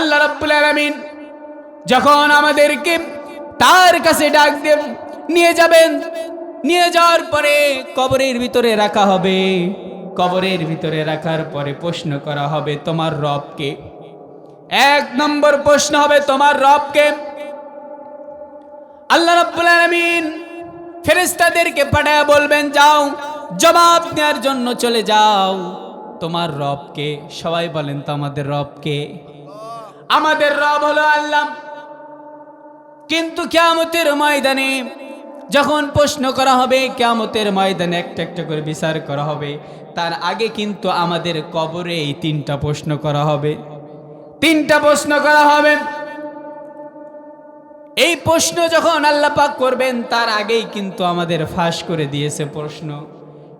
আল্লাহ রাব্বুল আলামিন যখন আমাদেরকে তার কাছে ডাক দেন, নিয়ে যাবেন। নিয়ে যাওয়ার পরে কবরের ভিতরে রাখা হবে। কবরের ভিতরে রাখার পরে প্রশ্ন করা হবে, তোমার রবকে এক নম্বর প্রশ্ন হবে, তোমার রবকে আল্লাহ রাব্বুল আলামিন ফেরেশতাদেরকে পাঠায় বলবেন, যাও, জবাব দেওয়ার জন্য চলে যাও। তোমার রবকে সবাই বলেন, তো আমাদের রবকে আমাদের রব হলো আল্লাহ। কিন্তু কেয়ামতের ময়দানে যখন প্রশ্ন করা হবে, কেয়ামতের ময়দানে একটা একটা করে বিচার করা হবে, তার আগে কিন্তু আমাদের কবরে এই তিনটা প্রশ্ন করা হবে। তিনটা প্রশ্ন করা হবে। এই প্রশ্ন যখন আল্লাহ পাক করবেন, তার আগেই কিন্তু আমাদের ফাঁস করে দিয়েছে প্রশ্ন।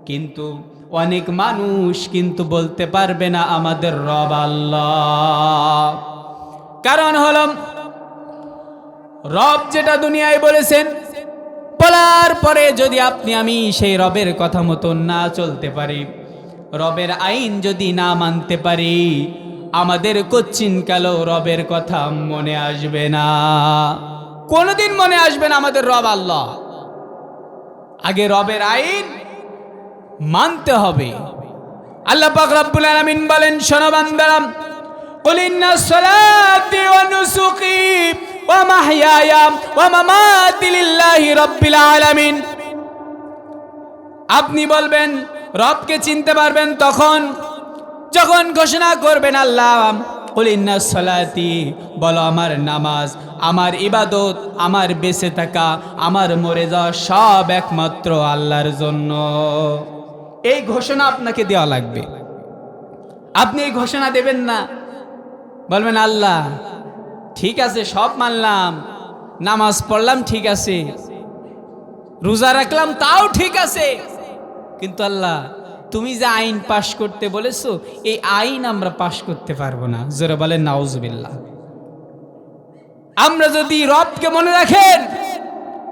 কিন্তু অনেক মানুষ কিন্তু বলতে পারবে না, আমাদের রব আল্লাহ। কারণ হলো, রব যেটা দুনিয়ায় বলেছেন, বলার পরে যদি আপনি আমি সেই রবের কথা মতো না চলতে পারি, রবের আইন যদি না মানতে পারি, আমাদের কচ্ছিন কাল রবের কথা মনে আসবে না। কোনোদিন মনে আসবে না আমাদের রব আল্লাহ। আগে রবের আইন মানতে হবে। আল্লাহ পাক রব্বুল আলামিন বলেন, শোনো বান্দারাম قل إن صلاتي ونسكي ومحياي ومماتي لله رب العالمين আপনি বলবেন রবকে চিনতে পারবেন তখন যখন ঘোষণা করবেন আল্লাহ কলিন্না সলাতি বলো আমার নামাজ আমার ইবাদত আমার বেঁচে থাকা আমার মরে যাওয়া সব একমাত্র আল্লাহর জন্য এই ঘোষণা আপনাকে দেওয়া লাগবে আপনি এই ঘোষণা দেবেন না বলবেন, আল্লাহ, ঠিক আছে, সব মানলাম, নামাজ পড়লাম ঠিক আছে, রোজা রাখলাম তাও ঠিক আছে, কিন্তু আল্লাহ, তুমি যে আইন পাশ করতে বলেছ, এই আইন আমরা পাশ করতে পারব না। জোরে বলেন, নাউজবিল্লাহ। আমরা যদি রবকে মনে রাখেন,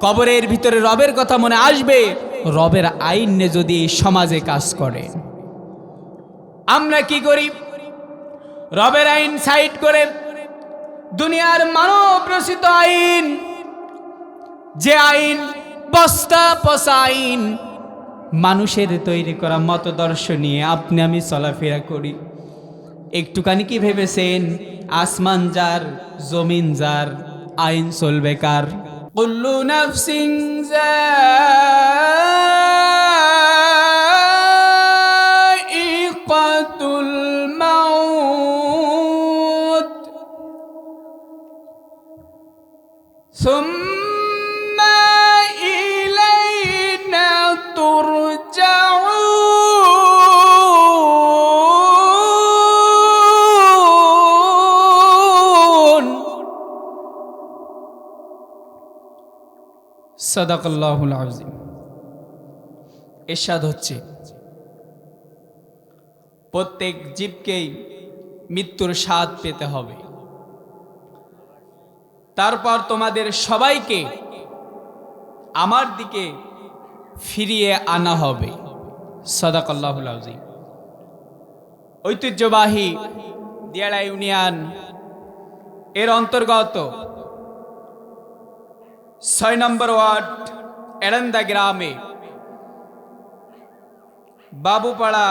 কবরের ভিতরে রবের কথা মনে আসবে, রবের আইন যদি সমাজে কাজ করে। আমরা কি করি? রবের আইন সাইড করে দুনিয়ার মানব রচিত আইন। যে আইন, বস্তা পচা আইন, মানুষের তৈরি করা মতদর্শ নিয়ে আপনি আমি চলাফেরা করি। একটুখানি কি ভেবেছেন? আসমান যার, জমিন যার, আইন চলবে কার? কুল্লু নাফসিং যায়িকাতুল সদাকল্লাহুল আজিম এরশাদ হচ্ছে প্রত্যেক জীবকেই মৃত্যুর স্বাদ পেতে হবে। তারপর তোমাদের সবাইকে আমার দিকে ফিরিয়ে আনা হবে। সদাকল্লাহুল আজিম ঐতিহ্যবাহী দিয়াড়া ইউনিয়ন এর অন্তর্গত ছয় নম্বর ওয়ার্ড, এড়ন্দা গ্রামে। বাবুপাড়া।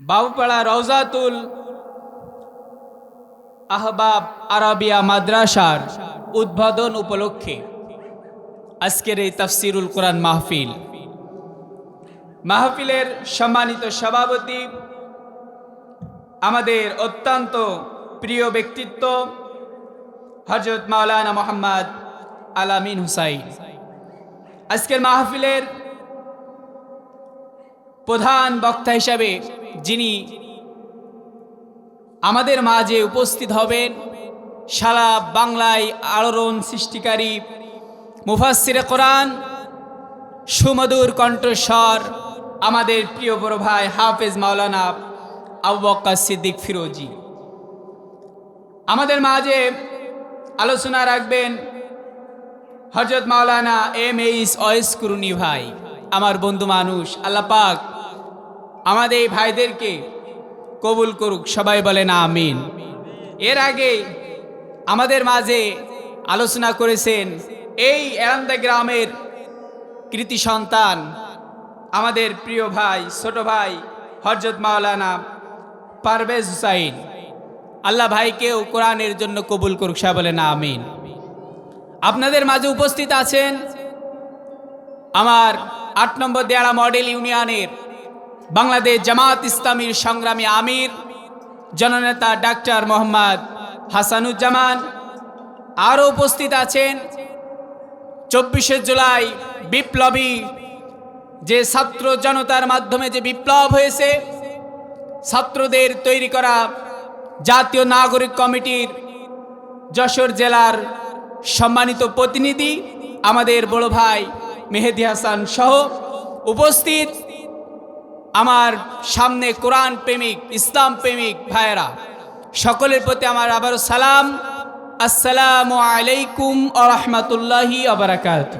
বাবুপাড়া রওজাতুল আহবাব আরাবিয়া মাদ্রাসার উদ্বোধন উপলক্ষে। আজকের এই তাফসিরুল কোরআন মাহফিল। মাহফিলের সম্মানিত সভাপতি, আমাদের অত্যন্ত প্রিয় ব্যক্তিত্ব হজরত মাওলানা মোহাম্মদ আলামিন হুসাইন। আজকের মাহফিলের প্রধান বক্তা হিসাবে যিনি আমাদের মাঝে উপস্থিত হবেন, সারা বাংলায় আলোড়ন সৃষ্টিকারী মুফাসিরে কোরআন, সুমধুর কণ্ঠস্বর আমাদের প্রিয় বড় ভাই হাফেজ মাওলানা আবু বক্কা সিদ্দিক ফিরোজি। আমাদের মাঝে আলোচনা রাখবেন হজরত মাওলানা এম এইস অয়েস কুরুনি ভাই, আমার বন্ধু মানুষ। আল্লাহ পাক আমাদের এই ভাইদেরকে কবুল করুক, সবাই বলেন আমিন। এর আগে আমাদের মাঝে আলোচনা করেছেন এই এরান্দা গ্রামের কৃতি সন্তান আমাদের প্রিয় ভাই, ছোট ভাই হরজত মাওলানা পারভেজ হুসাইন। আল্লাহ ভাইকেও কোরআনের জন্য কবুল করুক সবাই বলেন আমিন। আপনাদের মাঝে উপস্থিত আছেন আমার আট নম্বর দেয়ারা মডেল ইউনিয়নের বাংলাদেশ জামাত ইসলামীর সংগ্রামী আমির, জননেতা ডাক্তার মোহাম্মদ হাসানুজ্জামান। আরও উপস্থিত আছেন চব্বিশে জুলাই বিপ্লবী যে ছাত্র জনতার মাধ্যমে যে বিপ্লব হয়েছে, ছাত্রদের তৈরি করা জাতীয় নাগরিক কমিটির যশোর জেলার সম্মানিত প্রতিনিধি আমাদের বড় ভাই মেহেদি হাসান সহ উপস্থিত আমার সামনে কোরআন প্রেমিক, ইসলাম প্রেমিক ভাইয়েরা। সকলের প্রতি আমার আবারও সালাম। আসসালামু আলাইকুম আ রহমতুল্লাহি আবরাকাত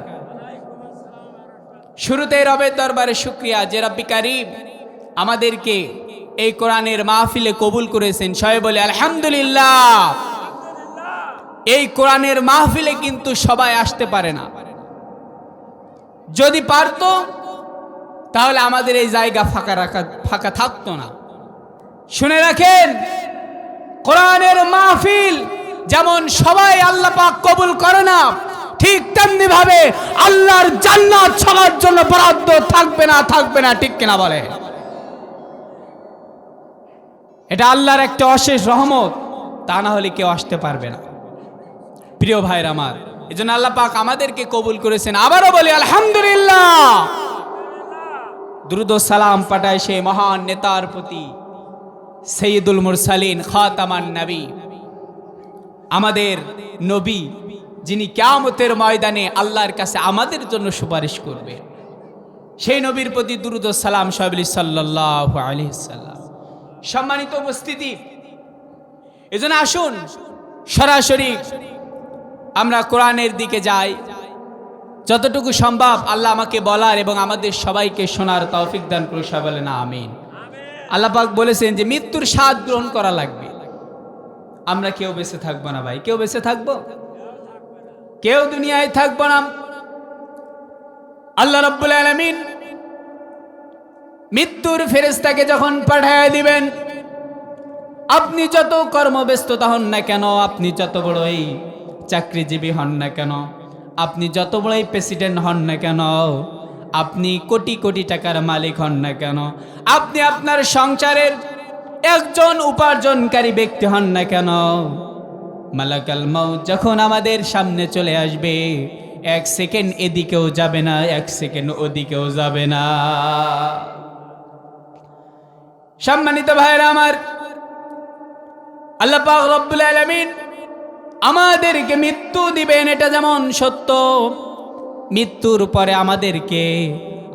শুরুতে রবের দরবারে শুক্রিয়া, যে রব্বি কারিম আমাদেরকে এই কোরআনের মাহফিলে কবুল করেছেন। সবাই বলে আলহামদুলিল্লাহ। এই কোরআনের মাহফিলে কিন্তু সবাই আসতে পারে না। যদি পারত, তাহলে আমাদের এই জায়গা ফাঁকা রাখা ফাঁকা থাকতো না। শুনে রাখেন, কোরআনের মাহফিল যেমন সবাই আল্লাহ পাক কবুল করে না ঠিক তেমনি ভাবে আল্লাহর জান্নাত সবার জন্য বরাদ্দ থাকবে না থাকবে না, ঠিক কিনা বলে? এটা আল্লাহর একটা অশেষ রহমত, তা না হলে কেউ আসতে পারবে না। প্রিয় ভাইর আমার এই জন্য আল্লাহ পাক আমাদেরকে কবুল করেছেন। আবারও বলি, আলহামদুলিল্লাহ। দ্রুত সালাম পাঠায় সেই মহান নেতার প্রতি সৈয়দুল মুরসালিন, খাতামান নবী। আমাদের নবী যিনি কেয়ামতের ময়দানে আল্লাহর কাছে আমাদের জন্য সুপারিশ করবে। সেই নবীর প্রতি দ্রুত সালাম সাহেবলি সাল্লাহ আলি সাল্লাম। সম্মানিত উপস্থিতি, এজন্য আসুন, সরাসরি আমরা কোরআনের দিকে যাই। যতটুকু সম্ভব আল্লাহ আমাকে বলার এবং আমাদের সবাইকে শোনার তৌফিক দান করে সবাই বলে না আমিন। আল্লাহ পাক বলেছেন যে, মৃত্যুর স্বাদ গ্রহণ করা লাগবে। আমরা কেউ বেঁচে থাকব না ভাই, কেউ বেঁচে থাকব? কেউ দুনিয়ায় থাকব না। আল্লাহ রব্বুল আলমিন মৃত্যুর ফেরেস্তাকে যখন পাঠায় দিবেন, আপনি যত কর্মব্যস্ততা হন না কেন, আপনি যত বড়ই চাকরিজীবী হন না কেন, আপনি যত বড়ই প্রেসিডেন্ট হন না কেন, আপনি কোটি কোটি টাকার মালিক হন না কেন, আপনি আপনার সংসারের একজন উপার্জনকারী ব্যক্তি হন না কেন মালাকাল মাউ যখন আমাদের সামনে চলে আসবে, এক সেকেন্ড এদিকেও যাবে না, এক সেকেন্ড ওদিকেও যাবে না। সম্মানিত ভাইরা আমার, আল্লাহ পাক রব্বুল আলামিন আমাদেরকে মৃত্যু দিবেন, এটা যেমন সত্য। মৃত্যুর পরে আমাদেরকে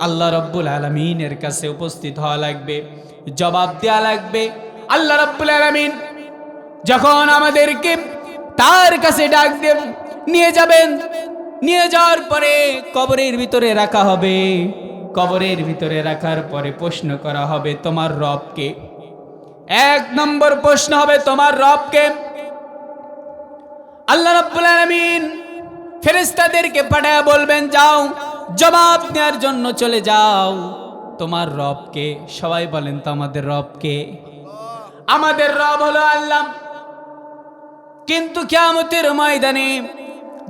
আল্লাহ রব্বুল আলমিনের কাছে উপস্থিত হওয়া লাগবে, জবাব দেওয়া লাগবে। আল্লাহ রব্বুল আলমিন যখন আমাদেরকে তার কাছে ডাক দিয়ে নিয়ে যাবেন। নিয়ে যাওয়ার পরে কবরের ভিতরে রাখা হবে। কবরের ভিতরে রাখার পরে প্রশ্ন করা হবে তোমার রবকে এক নম্বর প্রশ্ন হবে তোমার রবকে আল্লাহ রাব্বুল আলামিন ফেরেশতাদেরকে পাঠায় বলবেন যাও জবাব নেওয়ার জন্য চলে যাও। তোমার রবকে সবাই বলেন তো আমাদের রবকে আমাদের রব হলো আল্লাহ। কিন্তু কিয়ামতের ময়দানে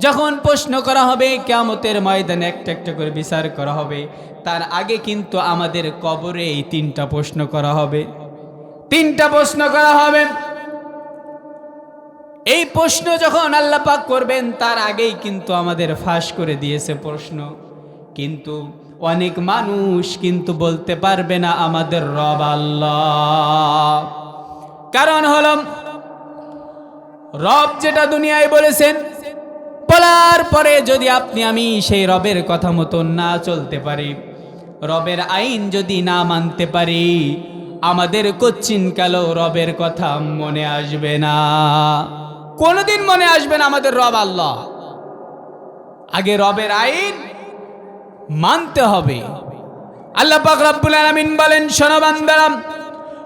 যখন প্রশ্ন করা হবে, কিয়ামতের ময়দানে একটা একটা করে বিচার করা হবে, তার আগে কিন্তু আমাদের কবরে এই তিনটা প্রশ্ন করা হবে। তিনটা প্রশ্ন করা হবে। এই প্রশ্ন যখন আল্লাহ পাক করবেন, তার আগেই কিন্তু আমাদের ফাঁস করে দিয়েছে প্রশ্ন। কিন্তু অনেক মানুষ কিন্তু বলতে পারবে না, আমাদের রব আল্লাহ। কারণ হল রব যেটা দুনিয়ায় বলেছেন বলার পরে যদি আপনি আমি সেই রবের কথা মতো না চলতে পারি রবের আইন যদি না মানতে পারি আমাদের কচ্ছিন কালো রবের কথা মনে আসবে না কোনোদিন মনে আসবে না আমাদের রব আল্লাহ আগে রবের আইন মানতে হবে আল্লাহ পাক রব্বুল আলামিন বলেন শোনো বান্দারা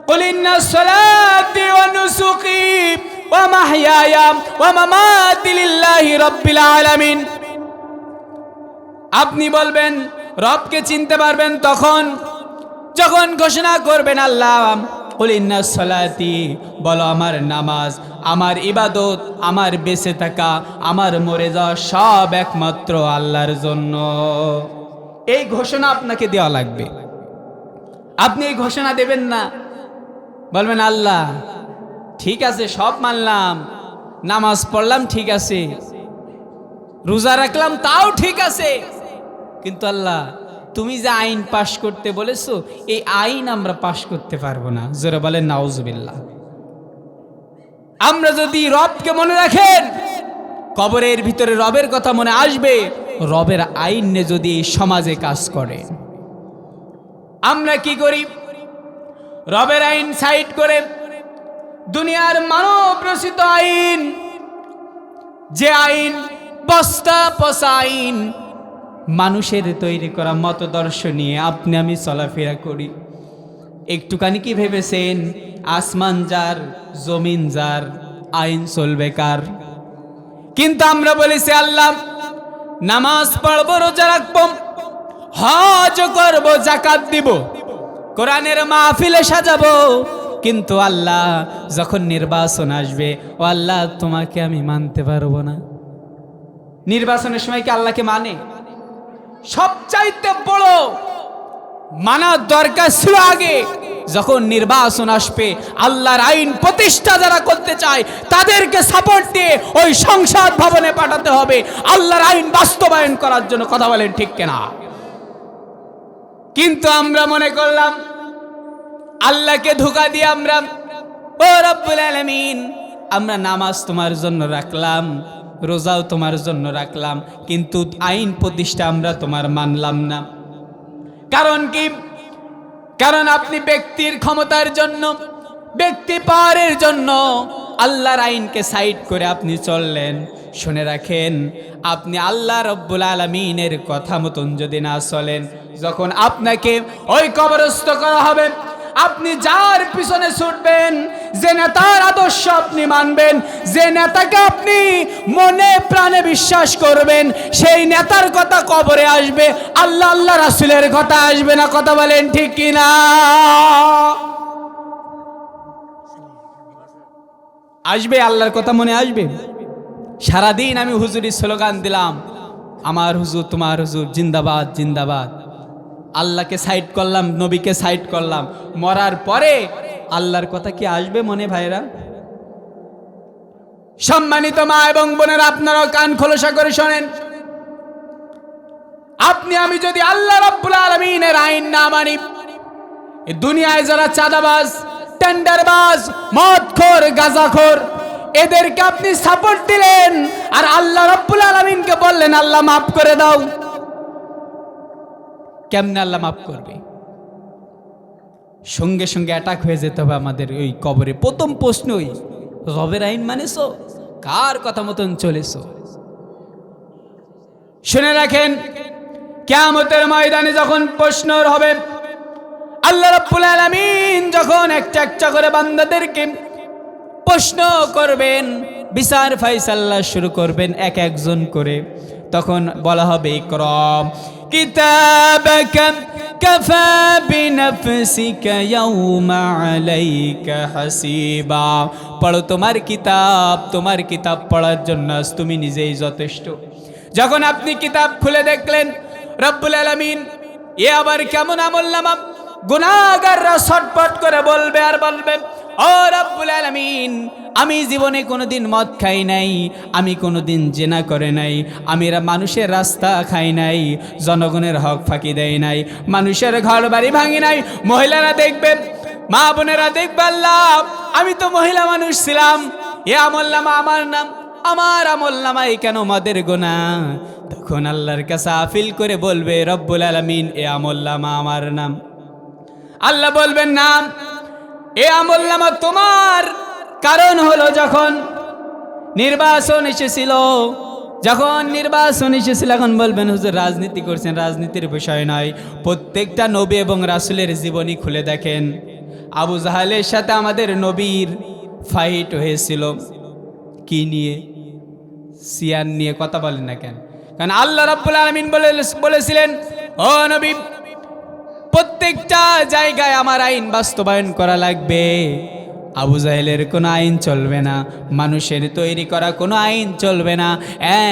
قل إن صلاتي ونسكي ومحياي ومماتي لله رب العالمين আপনি বলবেন রবকে চিনতে পারবেন তখন যখন ঘোষণা করবেন আল্লাহ কলিন্না সলাতি বলো আমার নামাজ আমার ইবাদত আমার বেঁচে থাকা আমার মরে যাওয়া সব একমাত্র আল্লাহর জন্য এই ঘোষণা আপনাকে দেওয়া লাগবে আপনি এই ঘোষণা দেবেন না বলবেন আল্লাহ ঠিক আছে, সব মানলাম। নামাজ পড়লাম, ঠিক আছে। রোজা রাখলাম, তাও ঠিক আছে। কিন্তু আল্লাহ, তুমি যে আইন পাশ করতে বলেছ, এই আইন আমরা পাশ করতে পারব না। জোরে বলেন, নাউজুবিল্লাহ। আমরা যদি রবকে মনে রাখেন, কবরের ভিতরে রবের কথা মনে আসবে, রবের আইন নিয়ে যদি সমাজে কাজ করে আমরা কি করি? রবের আইন সাইড করে দুনিয়ার মানব রচিত আইন, যে আইন বস্তা পচা আইন, মানুষের তৈরি করা মতদর্শ নিয়ে আপনি আমি চলাফেরা করি। একটুখানি কি ভেবেছেন? আসমান যার, জমিন যার, আইন চলবে কার? কিন্তু আমরা বলেছি, আল্লাহ, নামাজ পড়ব, রোজা রাখব, হজ করব জাকাত দিব, কোরআনের মাহফিলে সাজাবো কিন্তু আল্লাহ যখন নির্বাচন আসবে, ও আল্লাহ তোমাকে আমি মানতে পারব না। নির্বাচনের সময় কি আল্লাহকে মানে? সবচাইতে বড় মানার দরকার ছিল আগে। যখন নির্বাচন আসবে, আল্লাহর আইন প্রতিষ্ঠা যারা করতে চায়, তাদেরকে সাপোর্ট দিয়ে ওই সংসদ ভবনে পাঠাতে হবে। আল্লাহর আইন বাস্তবায়ন করার জন্য কথা বলেন ঠিক কেনা? কিন্তু আমরা মনে করলাম আল্লাহকে ধোকা দিয়ে আমরা, ও রব্বুল আলামিন, আমরা নামাজ তোমার জন্য রাখলাম, রোজাও তোমার জন্য রাখলাম, কিন্তু আইন প্রতিষ্ঠা আমরা তোমার মানলাম না। কারণ কি? কারণ আপনি ব্যক্তির ক্ষমতার জন্য, ব্যক্তি পাওয়ারের জন্য আল্লাহর আইনকে সাইড করে আপনি চললেন। শুনে রাখেন, আপনি আল্লাহ রব্বুল আলমিনের কথা মতন যদি না চলেন, যখন আপনাকে ওই কবরস্থ করা হবে আপনি যার পিছনে ছুটবেন, যে নেতার আদর্শ আপনি মানবেন, যে নেতাকে আপনি মনে প্রাণে বিশ্বাস করবেন, সেই নেতার কথা কবরে আসবে, আল্লাহ আল্লাহ রাসুলের কথা আসবে না, কথা বলেন ঠিক কিনা আসবে, আল্লাহর কথা মনে আসবে? সারাদিন আমি হুজুরি স্লোগান দিলাম, আমার হুজুর, তোমার হুজুর, জিন্দাবাদ জিন্দাবাদ। আল্লাহকে সাইড করলাম, নবীকে সাইড করলাম। মরার পরে আল্লাহর কথা কি আসবে মনে ভাইরা? সম্মানিত মা এবং বোনেরা, আপনারাও কান খোলসা করে শোনেন। আপনি, আমি যদি আল্লাহ রাব্বুল আলমিনের আইন না মানি দুনিয়ায় যারা চাঁদাবাজ, টেন্ডারবাজ, মদখোর, গাজাখোর, এদেরকে আপনি সাপোর্ট দিলেন আর আল্লাহ রব্বুল আলমিনকে বললেন, আল্লাহ, মাফ করে দাও। কেমনে আল্লাহ মাফ করবে? সঙ্গে সঙ্গে অ্যাটাক হয়ে যেতে হবে আমাদের ওই কবরে। প্রথম প্রশ্নই রবের আইন মানেছো? কার কথা মতন চলেছো? শুনে রাখেন, কেয়ামতের ময়দানে যখন প্রশ্ন হবে, আল্লাহ রাব্বুল আলামিন যখন একটা একটা করে বান্দাদেরকে প্রশ্ন করবেন, বিচার ফাইসাল্লা শুরু করবেন এক একজন করে, তখন বলা হবে ইকরাম। কিতাবাক কাফা বিনফসিকা ইয়াউমা আলাইকা হাসিবা পড়ো, তোমার কিতাব তোমার কিতাব পড়ার জন্য তুমি নিজেই যথেষ্ট। যখন আপনি কিতাব খুলে দেখলেন, রব্বুল আলামিন, এ আবার কেমন আমল নামা? গুনাগাররা ছটপট করে বলবে আর বলবে, ও রব্বুল আলামিন আমি জীবনে কোনোদিন মদ খাই নাই, আমি কোনোদিন জেনা করে নাই, আমি মানুষের রাস্তা খাই নাই, জনগণের হক ফাঁকি দেয় নাই, মানুষের ঘর বাড়ি ভাঙি নাই, মহিলারা দেখবেন মা বোনেরা আল্লাহ, আমি তো মহিলা মানুষ ছিলাম, এ আমল্লামা আমার নাম, আমার আমল নামাই কেন মদের গোনা? তখন আল্লাহর কাছে আফিল করে বলবে, রব্বুল আলমিন, এ আমল্লামা আমার নাম। আল্লাহ বলবেন নাম এ আমল্লামা তোমার কারণ হলো যখন নির্বাচন এসেছিল, যখন নির্বাচন এসেছিল, এখন বলবেন, হুজুর, রাজনীতি করছেন, রাজনীতির বিষয় নয়। প্রত্যেকটা নবী এবং রাসুলের জীবনী খুলে দেখেন। আবু জাহালের সাথে আমাদের নবীর ফাইট হয়েছিল। কি নিয়ে? সিয়ান নিয়ে কথা বলেন না কেন? কারণ আল্লাহ রাব্বুল আলামিন বলে, বলেছিলেন, ও নবী, প্রত্যেকটা জায়গায় আমার আইন বাস্তবায়ন করা লাগবে। আবু জাহেলের কোনো আইন চলবে না, মানুষের তৈরি করা কোনো আইন চলবে না,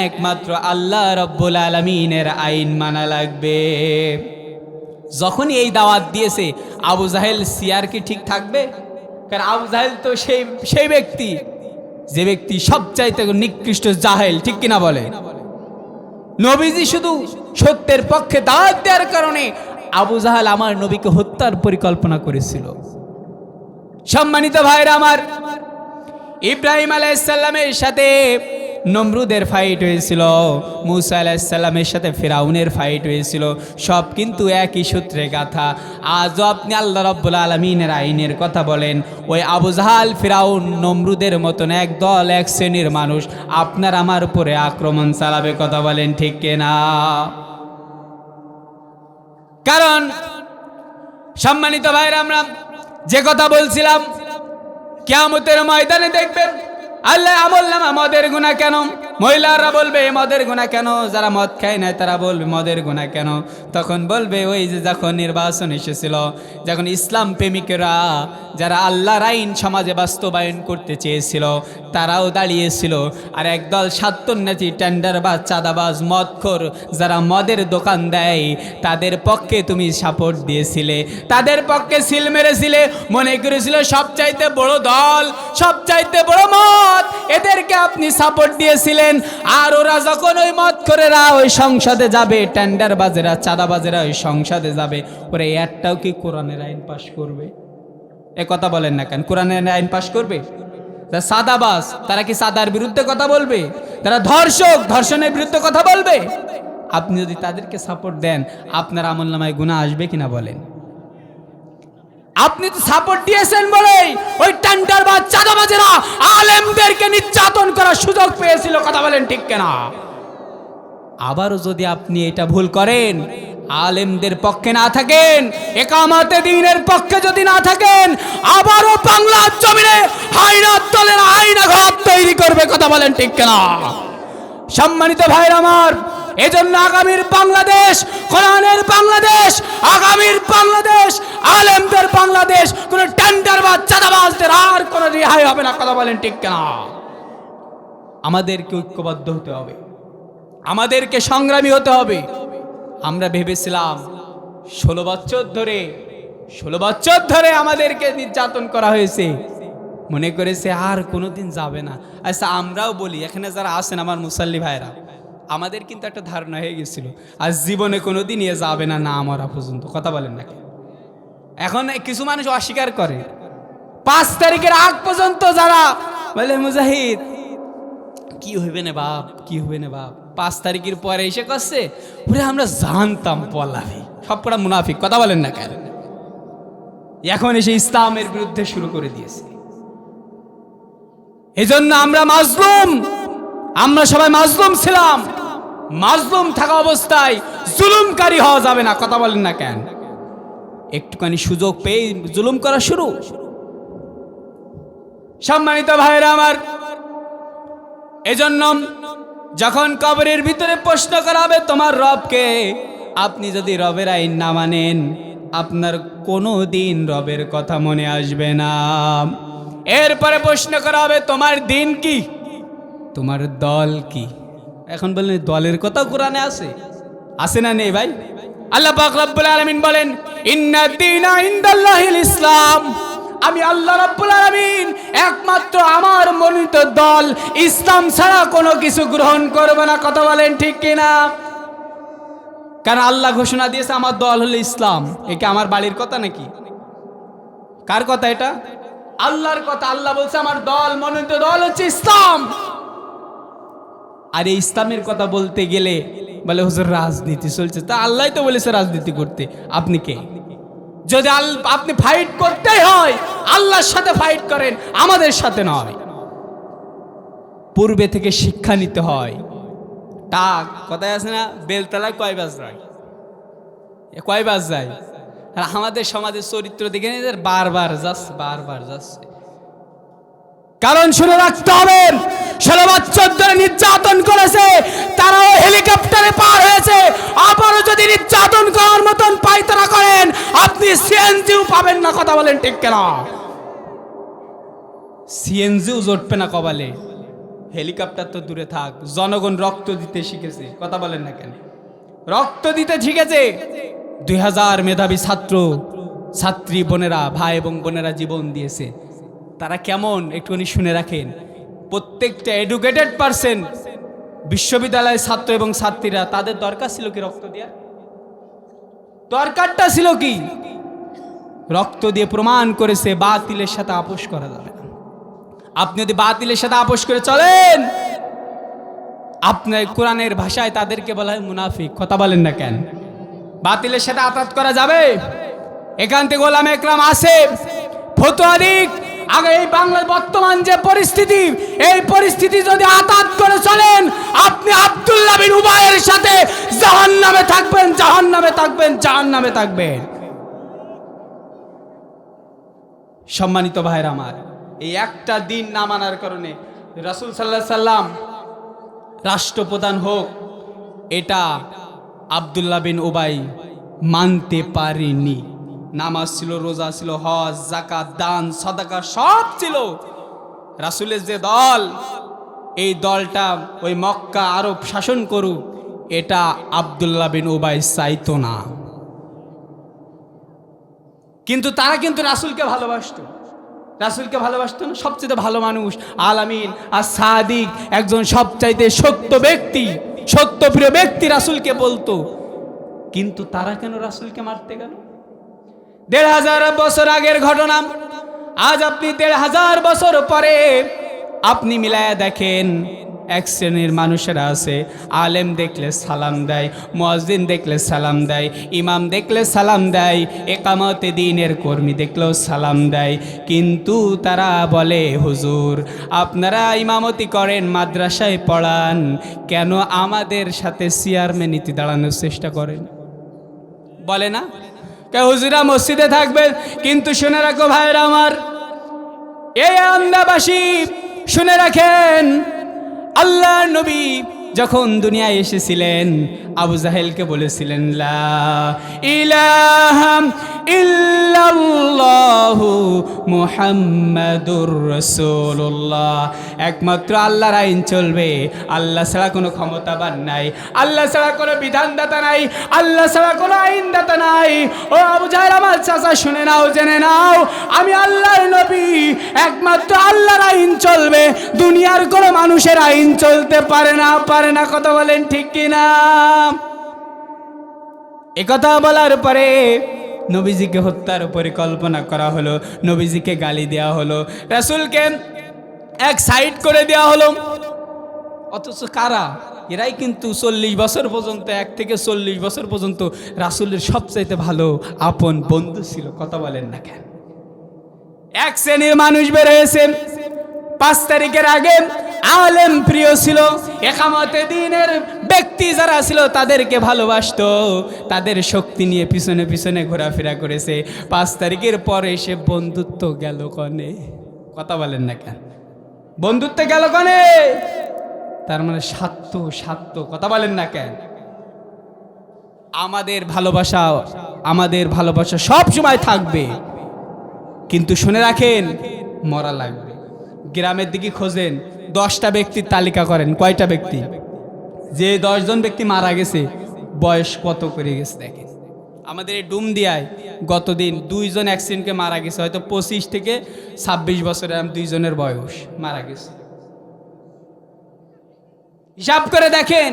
একমাত্র আল্লাহ রব্বুল আলমিনের আইন মানা লাগবে। যখনই এই দাওয়াত দিয়েছে, আবু জাহেল সিয়ার কি ঠিক থাকবে? কারণ আবু জাহেল তো সেই সেই ব্যক্তি, যে ব্যক্তি সবচাইতে নিকৃষ্ট জাহেল, ঠিক কিনা বলে? নবীজি শুধু সত্যের পক্ষে দাওয়াত দেওয়ার কারণে আবু জাহাল আমার নবীকে হত্যার পরিকল্পনা করেছিল। সম্মানিত ভাইরা আমার, ইব্রাহিম আলাইসাল্লামের সাথে নমরুদের ফাইট হয়েছিল, মুসা আলাইসাল্লামের সাথে ফেরাউনের ফাইট হয়েছিল, সব কিন্তু একই সূত্রে গাথা। আজও আপনি আল্লাহ রব্বুল আলমিনের আইনের কথা বলেন, ওই আবু জাহাল ফেরাউন নমরুদের মতন এক দল, এক শ্রেণির মানুষ, আপনার আমার উপরে আক্রমণ চালাবে কথা বলেন ঠিক কিনা? কারণ, সম্মানিত ভাইরা আমরা যে কথা বলছিলাম কেয়ামতের ময়দানে দেখবেন আল্লাহ আমল নাম আমাদের গুণা কেন? মহিলারা বলবে, মদের গুণা কেন? যারা মদ খায় না, তারা বলবে, মদের গুণা কেন? তখন বলবে, ওই যে যখন নির্বাচন এসেছিল, যখন ইসলাম প্রেমিকেরা, যারা আল্লাহর আইন সমাজে বাস্তবায়ন করতে চেয়েছিল, তারাও দাঁড়িয়েছিল। আর একদল স্বার্থন্যাসী টেন্ডার বা চাঁদাবাজ, মদখোর যারা মদের দোকান দেয়, তাদের পক্ষে তুমি সাপোর্ট দিয়েছিলে। তাদের পক্ষে সিল মেরেছিলে, মনে করেছিল, সবচাইতে বড় দল, সবচাইতে বড় মত এদেরকে আপনি সাপোর্ট দিয়েছিলেন আর ওরা যখন ওই মত করেরা ওই সংসদে যাবে টেন্ডার বাজেরা চাঁদাবাজেরা ওই সংসদে যাবে, ওরা একটাও কি কোরআনের আইন পাশ করবে? এ কথা বলেন না কেন? কোরআনের আইন পাশ করবে? সাদাবাস তারা কি সাদার বিরুদ্ধে কথা বলবে? তারা ধর্ষক, ধর্ষণের বিরুদ্ধে কথা বলবে? আপনি যদি তাদেরকে সাপোর্ট দেন, আপনার আমল নামায় গুণা আসবে কিনা বলেন? আপনি তো সাপোর্ট দিয়েছেন বলেই ওই টেন্ডার বা চাঁদাবাজেরা আলেমদেরকে নির্যাতন করার সুযোগ পেয়েছিল, কথা বলেন ঠিক কেনা? আবারও যদি আপনি এটা ভুল করেন, আলেমদের পক্ষে না থাকেন, একামাতে দিনের পক্ষে যদি না থাকেন, আবারও বাংলার জমিনে হাইনার দলের আইনা ঘর তৈরি করবে, কথা বলেন ঠিক কেনা? সম্মানিত ভাইরা আমার এজন্য আগামীর বাংলাদেশ, কোরআনের বাংলাদেশ, আগামীর বাংলাদেশ, আলেমদের বাংলাদেশ, কোন টেন্ডার বা চাঁদাবাজদের আর কোন রেহাই হবে না, কথা বলেন ঠিক কেনা? আমাদেরকে ঐক্যবদ্ধ হতে হবে। আমাদেরকে সংগ্রামী হতে হবে। আমরা ভেবেছিলাম ষোলো বছর ধরে, ষোলো বছর ধরে আমাদেরকে নির্যাতন করা হয়েছে। মনে করেছে আর কোনোদিন যাবে না। আচ্ছা আমরাও বলি, এখানে যারা আছেন আমার মুসল্লি ভাইরা আমাদের কিন্তু একটা ধারণা হয়ে গেছিল আর জীবনে কোনোদিন এ যাবে না না মরা পর্যন্ত। কথা বলেন নাকি এখন কিছু মানুষ অস্বীকার করে। পাঁচ তারিখের আগ পর্যন্ত যারা বলে, মুজাহিদ, কি হইবে না বাপ, কি হইবে না বাপ? পাঁচ তারিখের পরে এসে করছে ওরে, আমরা জানতাম পলাভি সব কটা মুনাফিক, কথা বলেন না কেন? এখন এসে ইসলামের বিরুদ্ধে শুরু করে দিয়েছে। এজন্য আমরা মাজলুম, আমরা সবাই মাজলুম ছিলাম। মাজলুম থাকা অবস্থায় জুলুমকারী হওয়া যাবে না, কথা বলেন না কেন? একটুখানি সুযোগ পেয়ে জুলুম করা শুরু। সম্মানিত ভাইরা আমার, এজন্য যখন কবরের ভিতরে প্রশ্ন করা হবে, তোমার রবকে আপনি যদি রবের আইন না মানেন, আপনার কোনো দিন রবের কথা মনে আসবে না। এরপরে প্রশ্ন করা হবে, তোমার দিন কি? তোমার দল কি? এখন বললেন দলের কথা কোরআনে আছে। আছে না নেই ভাই? আল্লাহ পাক রব্বুল আলামিন বলেন, ইন্না দীনা ইনদাল্লাহিল ইসলাম। আমি আল্লাহ রাব্বুল আলামিন একমাত্র আমার মনোনীত দল। ইসলাম ছাড়া কোনো কিছু গ্রহণ করবে না। কথা বলেন ঠিক কিনা? কারণ আল্লাহ ঘোষণা দিয়েছে, আমার দল হলো ইসলাম। একে আমার বাড়ির কথা নাকি? কার কথা এটা? আল্লাহর কথা। আল্লাহ বলছে, আমার দল, মনোনীত দল হচ্ছে ইসলাম। আর এই ইসলামের কথা বলতে গেলে বলে, হুজুর, রাজনীতি চলছে। তা আল্লাহ তো বলেছে রাজনীতি করতে। আপনি কে? যদি আপনি ফাইট করতেই হয়, আল্লাহর সাথে ফাইট করেন, আমাদের সাথে নয়। পূর্বে থেকে শিক্ষা নিতে হয়। টাক কথায় আছে না বেলতলা কয় বাজ কয় বাজ যায়? আর আমাদের সমাজের চরিত্র দেখে বারবার যাচ্ছে বারবার যাচ্ছে। কারণ শুনে রাখতে হবে, ষোলো বছর ধরে নির্যাতন করেছে, তারাও হেলিকপ্টারে পার হয়েছে। আবারও যদি নির্যাতন করার মতন পাইতারা করেন, আপনি সিএনজিও পাবেন না, কথা বলেন ঠিক কেনা? সিএনজিও জটবে না কবালে হেলিকপ্টার তো দূরে থাক, জনগণ রক্ত দিতে শিখেছে, কথা বলেন না কেন? রক্ত দিতে শিখেছে। দুই হাজার মেধাবী ছাত্র, ছাত্রী বোনেরা, ভাই এবং বোনেরা জীবন দিয়েছে। তারা কেমন একটুখানি শুনে রাখেন। প্রত্যেকটা এডুকেটেড পারসন বিশ্ববিদ্যালয়ের ছাত্র এবং ছাত্রীরা, তাদের দরকার ছিল কি রক্ত দেওয়ার? দরকারটা ছিল কি? রক্ত দিয়ে প্রমাণ করেছে বাতিলের সাথে আপোষ করা যাবে আপনি যদি বাতিলের সাথে আপোষ করে চলেন, আপনার কোরআনের ভাষায় তাদেরকে বলা হয় মুনাফিক। কথা বলেন না কেন? বাতিলের সাথে আতাত করা যাবে? এখান থেকে গোলাম একরাম আসে ফতুয়াদিক আগে এই বাংলার বর্তমান যে পরিস্থিতি, এই পরিস্থিতি যদি আতাত করে চলেন, আপনি আব্দুল্লাহ বিন উবায়ের সাথে জাহান নামে থাকবেন জাহান নামে থাকবেন জাহান নামে থাকবেন। সম্মানিত ভাইয়ের আমার, এই একটা দিন না মানার কারণে রাসুল সাল্লাহ সাল্লাম রাষ্ট্রপ্রধান হোক, এটা আবদুল্লাহ বিন উবাই মানতে পারেনি। নামাজ ছিল, রোজা ছিল, হজ জাকাত দান, সদাকা সব ছিল। রাসুলের যে দল, এই দলটা ওই মক্কা আরব শাসন করুক, এটা আবদুল্লাহ বিন ওবাই চাইতো না। কিন্তু তারা কিন্তু রাসুলকে ভালোবাসত। রাসুলকে ভালোবাসতো না, সবচেয়ে ভালো মানুষ, আলামিন আর সাদিক একজন সবচাইতে সত্য ব্যক্তি, সত্য প্রিয় ব্যক্তি রাসুলকে বলতো। কিন্তু তারা কেন রাসুলকে মারতে গেল? দেড় হাজার বছর আগের ঘটনা। আজ আপনি দেড় হাজার বছর পরে আপনি মিলায়া দেখেন, এক শ্রেণির মানুষেরা আছে, আলেম দেখলে সালাম দেয় মসজিদ দেখলে সালাম দেয়, ইমাম দেখলে সালাম দেয়, একামতে দিনের কর্মী দেখলেও সালাম দেয়। কিন্তু তারা বলে, হুজুর, আপনারা ইমামতি করেন, মাদ্রাসায় পড়ান, কেন আমাদের সাথে চেয়ারম্যানিতি দাঁড়ানোর চেষ্টা করেন? বলে না? কে হুজুরা মসজিদে থাকবেন কিন্তু শুনে রাখো ভাইরা আমার। এই আমদাবাসী শুনে রাখেন আল্লাহ নবী যখন দুনিয়ায় এসেছিলেন, আবু জাহেলকে বলেছিলেন একমাত্র আল্লাহর আইন চলবে। আল্লাহ ছাড়া কোনো ক্ষমতাবান নাই। আল্লাহ ছাড়া কোনো বিধানদাতা নাই। আল্লাহ ছাড়া কোনো আইনদাতা নাই। ও আবু জাহেল, আমার চাচা, শুনে নাও, জেনে নাও, আমি আল্লাহর নবী। একমাত্র আল্লাহর আইন চলবে। দুনিয়ার কোনো মানুষের আইন চলতে পারে না পারে না কথা বলেন ঠিক কিনা? একথা বলার পরে নবীজিকে হত্যার পরিকল্পনা করা হলো, নবীজিকে গালি দেওয়া হলো, রাসুলকে এক সাইড করে দেওয়া হলো। অথচ কারা? এরাই কিন্তু চল্লিশ বছর পর্যন্ত, এক থেকে চল্লিশ বছর পর্যন্ত রাসুলের সবচাইতে ভালো আপন বন্ধু ছিল, কথা বলেন না কেন? এক শ্রেণির মানুষ বের হয়েছে পাঁচ তারিখের আগে আলেম প্রিয় ছিল, একামতে দিনের ব্যক্তি যারা ছিল তাদেরকে ভালোবাসতো, তাদের শক্তি নিয়ে পিছনে পিছনে ঘোরাফেরা করেছে। পাঁচ তারিখের পরে এসে বন্ধুত্ব গেল কনে? কথা বলেন না কেন? বন্ধুত্ব গেল কনে? তার মানে স্বার্থ স্বার্থ কথা বলেন না কেন? আমাদের ভালোবাসা আমাদের ভালোবাসা সব সময় থাকবে। কিন্তু শুনে রাখেন, মরা লাগবে। গ্রামের দিকে খোঁজেন, দশটা ব্যক্তির তালিকা করেন, কয়টা ব্যক্তি? যে দশজন ব্যক্তি মারা গেছে, বয়স কত করে গেছে দেখেন। আমাদের এই ডুম দিয়ায় গতদিন দুইজন অ্যাক্সিডেন্টকে মারা গেছে, হয়তো পঁচিশ থেকে ছাব্বিশ বছরের দুইজনের বয়স মারা গেছে। হিসাব করে দেখেন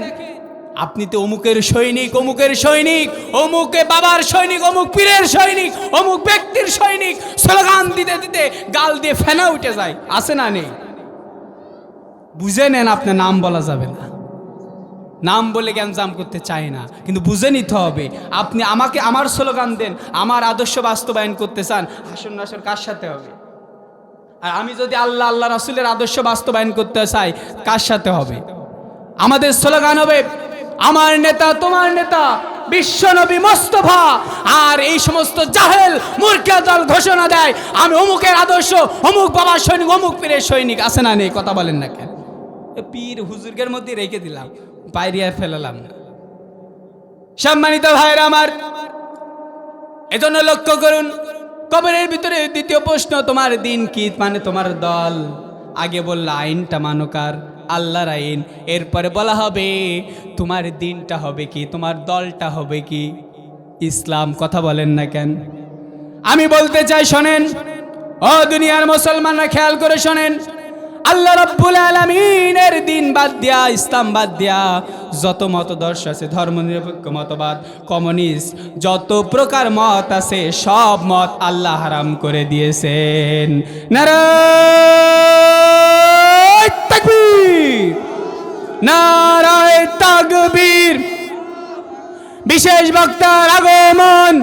আপনি তো অমুকের সৈনিক অমুকের সৈনিক, অমুকে বাবার সৈনিক, অমুক পীরের সৈনিক, অমুক ব্যক্তির সৈনিক। স্লোগান দিতে দিতে গাল দিয়ে ফেনা উঠে যায়। আছে না নেই? বুঝে নেন আপনার নাম বলা যাবে না। নাম বলে গ্যাঞ্জাম করতে চায় না। কিন্তু বুঝে নিতে হবে, আপনি আমাকে আমার স্লোগান দেন, আমার আদর্শ বাস্তবায়ন করতে চান, হাসন নাসর কার সাথে হবে? আর আমি যদি আল্লাহ আল্লাহ রাসুলের আদর্শ বাস্তবায়ন করতে চাই, কার সাথে হবে? আমাদের স্লোগান হবে আমার নেতা, তোমার নেতা বিশ্বনবী মোস্তফা। আর এই সমস্ত জাহেল মূর্খের দল ঘোষণা দেয়, আমি অমুকের আদর্শ, অমুক বাবা সৈনিক, অমুক পীরের সৈনিক। আছে না নেই? কথা বলেন না কেন? পীর হুজুরগের মধ্যে রেখে দিলাম বাইরে ফেলালাম না। সম্মানিত ভাইরা আমার, এজন্য লক্ষ্য করুন, কবরের ভিতরে দ্বিতীয় প্রশ্ন, তোমার দিন কি? মানে তোমার দল। আগে বললা আইনটা মানকার আল্লাহর আইন। এরপরে বলা হবে, তোমার দিনটা হবে কি? তোমার দলটা হবে কি? ইসলাম কথা বলেন না কেন? আমি বলতে চাই, শোনেন। ও দুনিয়ার মুসলমানরা খেয়াল করে শোনেন। আল্লাহ রাব্বুল আলামিনের দিন বাদ দিয়া, ইসলাম বাদ দিয়া, যত মতদর্শ আছে, ধর্মনিরপেক্ষ মতবাদ, কমিউনিস্ট, যত প্রকার মত আছে, সব মত আল্লাহ হারাম করে দিয়েছেন। নারায় নারায় তাকবীর। বিশেষ বক্তার আগমন।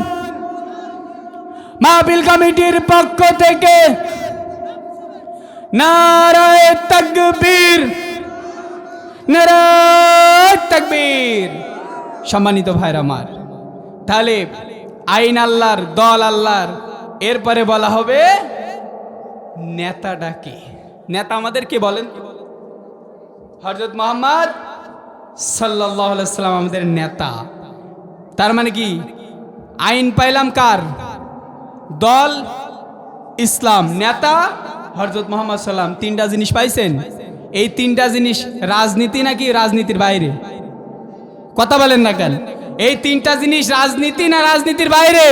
মাহফিল কমিটির পক্ষ থেকে নারায় তাকবীর। নারায় তাকবীর। সম্মানিত ভাইরা আমার, তাহলে আইন আল্লাহর, দল আল্লাহর, এরপরে বলা হবে নেতাটা কে নেতা আমাদের কে বলেন? হজরত মোহাম্মদ সাল্লাহ সাল্লাম আমাদের নেতা। তার মানে কি? আইন পাইলাম কার? দল, ইসলাম। নেতা হরজত মোহাম্মদ সাল্লাম তিনটা জিনিস পাইছেন? এই তিনটা জিনিস রাজনীতি নাকি রাজনীতির বাইরে? কথা বলেন না কেন? এই তিনটা জিনিস রাজনীতি না রাজনীতির বাইরে?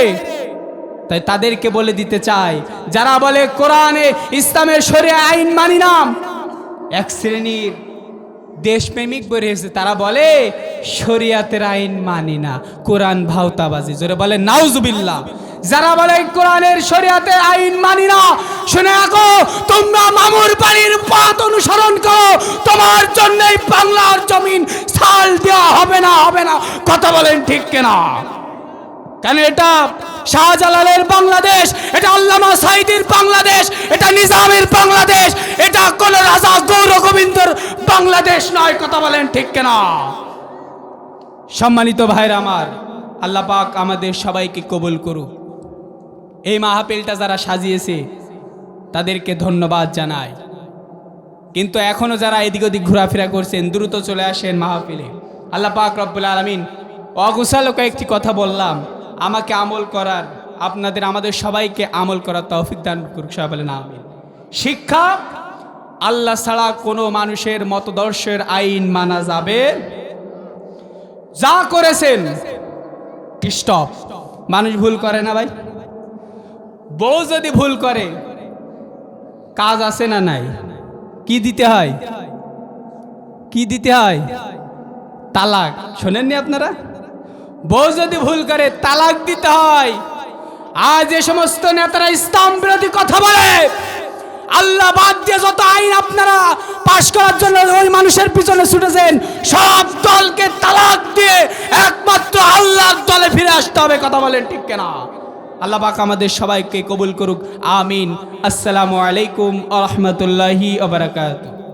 তাই তাদেরকে বলে দিতে চাই। যারা বলে কোরআনে ইসলামের সরে আইন মানি নাম এক শ্রেণির দেশপ্রেমিক বের হয়েছে তারা বলে, শরিয়াতের আইন মানি না, কোরআন ভাওতাবাজি। জোরে বলে, নাউজুবিল্লাহ। যারা বলে, কোরআনের শরিয়াতের আইন মানি না, শুনে রাখো, তোমরা মামুর বাড়ির পথ অনুসরণ করো, তোমার জন্যই বাংলার জমিন সাল দেওয়া হবে না হবে না। কথা বলেন ঠিক কেনা? কেন এটা শাহজালালের বাংলাদেশ, এটা আল্লামা সাইদির বাংলাদেশ, এটা নিজামের বাংলাদেশ, এটা কোন রাজা গৌর গোবিন্দর বাংলাদেশ নয়, কথা বলেন ঠিক কেনা? সম্মানিত ভাইরা আমার, আল্লাহ পাক আমাদের সবাইকে কবুল করুক। এই মাহফিলটা যারা সাজিয়েছে, তাদেরকে ধন্যবাদ জানাই। কিন্তু এখনও যারা এদিক ওদিক ঘোরাফেরা করছেন, দ্রুত চলে আসেন মাহফিলে। আল্লাহ পাক রব্বুল আলমিন অগুসালো একটি কথা বললাম। আমাকে আমল করার, আপনাদের, আমাদের সবাইকে আমল করার তৌফিক দান করুক, সবাই বলেন শিক্ষা আল্লাহ ছাড়া কোনো মানুষের মতদর্শের আইন মানা যাবে। যা করেছেন, স্টপ। মানুষ ভুল করে না ভাই? বউ যদি ভুল করে, কাজ আছে না নাই? কি দিতে হয়? কি দিতে হয়? তালাক। শোনেননি আপনারা? বউ যদি ভুল করে তালাক দিতে হয়, আজ এ সমস্ত নেতারা ইসলাম বিরোধী কথা বলে। আল্লাহ বাদ দিয়ে যত আইন আপনারা পাশ করার জন্য ওই মানুষের পিছনে ছুটেছেন, সব দলকে তালাক দিয়ে একমাত্র আল্লাহর দলে ফিরে আসতে হবে, কথা বলেন ঠিক কেনা? আল্লাহ পাক আমাদের সবাইকে কবুল করুক, আমিন। আসসালামু আলাইকুম আ রহমতুল্লাহি